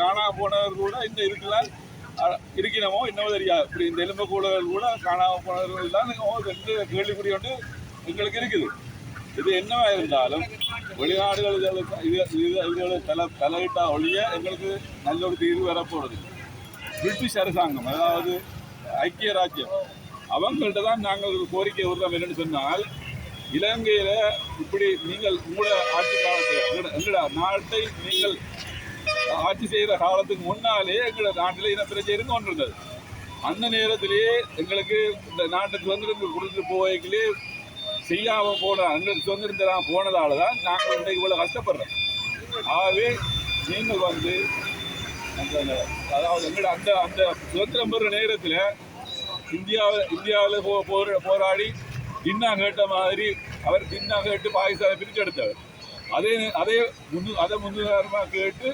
காணாம போனவர் கூட இந்த இருக்கலாம். இருக்கிறமோ இன்னும் தெரியாது. இப்படி இந்த எலும்பு கூடர்கள் கூட காணாம போனவர்கள் தான் ரெண்டு கேள்விக்குறி ஒன்று எங்களுக்கு இருக்குது. இது என்னவா இருந்தாலும் வெளிநாடுகள் இதுகளுக்கு இது இது இதுகளை தலை தலையிட்டா ஒழிய எங்களுக்கு நல்ல ஒரு தீர்வு வரப்போகிறது பிரிட்டிஷ் அரசாங்கம் அதாவது ஐக்கிய ராஜ்யம் அவங்கள்ட்ட தான் நாங்கள் ஒரு கோரிக்கை விடுறோம் என்னன்னு சொன்னால் இலங்கையில இப்படி நீங்கள் உங்களோட ஆட்சி காலத்தில் எங்களோட எங்களோட நாட்டை நீங்கள் ஆட்சி செய்கிற காலத்துக்கு முன்னாலே எங்களோட நாட்டில் இன பிரச்சனை இருந்து கொண்டிருந்தது. அந்த நேரத்திலேயே எங்களுக்கு இந்த நாட்டை சுதந்திரம் கொடுத்து போய்களே செய்யாமல் போன எங்களுக்கு சுதந்திரம் போனதால தான் நாங்கள் இன்றைக்கு இவ்வளோ கஷ்டப்படுறோம். ஆகவே நீங்கள் வந்து அந்த அதாவது எங்களோட அந்த அந்த சுதந்திரம் பெறுற நேரத்தில் இந்தியாவில் இந்தியாவில் போ போராடி தின்னா கேட்ட மாதிரி அவர் தின்னா கேட்டு பாகிஸ்தானை பிரிச்செடுத்தவர் அதே அதே முன்னு அதை முன்னுதாரணமாக கேட்டு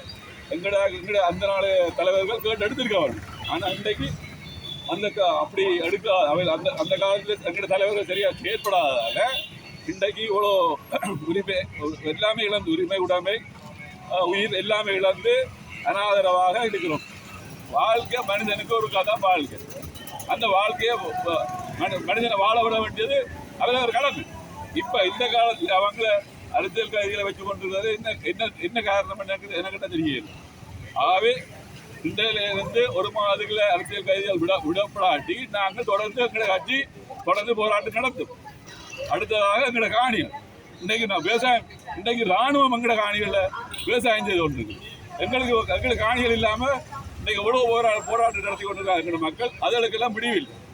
எங்கட எங்கட அந்த நாள் தலைவர்கள் கேட்டு எடுத்திருக்காங்க ஆனால் இன்றைக்கு அந்த அப்படி எடுக்க அவை அந்த அந்த காலத்தில் எங்கட தலைவர்கள் சரியாக செயற்படாததால இன்றைக்கு இவ்வளோ உரிமை எல்லாமே இழந்து உரிமை உடைமை உயிர் எல்லாமே இழந்து அனாதரவாக இருக்கிறோம் வாழ்க்கை மனிதனுக்கு ஒரு கதை வாழ்க்கை அந்த வாழ்க்கையை மனிதனை வாழ விட வேண்டியது அதில் ஒரு கடமை இப்போ இந்த காலத்தில் அவங்கள அரசியல் கைதிகளை வச்சு கொண்டிருக்கிறது என்ன என்ன என்ன காரணம் எனக்கு எனக்கிட்ட தெரியல. ஆகவே இன்றையிலிருந்து ஒரு மாதத்துல அரசியல் கைதிகள் விட விடப்படாட்டி நாங்கள் தொடர்ந்து எங்களை கட்சி தொடர்ந்து போராட்டம் நடத்தும். அடுத்ததாக எங்களோட காணிகள். இன்னைக்கு நான் விவசாயம் இன்னைக்கு ராணுவம் எங்களோட காணிகளில் விவசாயம் செய்து கொண்டிருக்கு எங்களுக்கு எங்களுக்கு காணிகள் இல்லாமல் இன்னைக்கு எவ்வளோ போரா போராட்டம் நடத்தி கொண்டிருக்காங்க எங்களோட மக்கள். அதுகளுக்கெல்லாம் முடிவில்லை.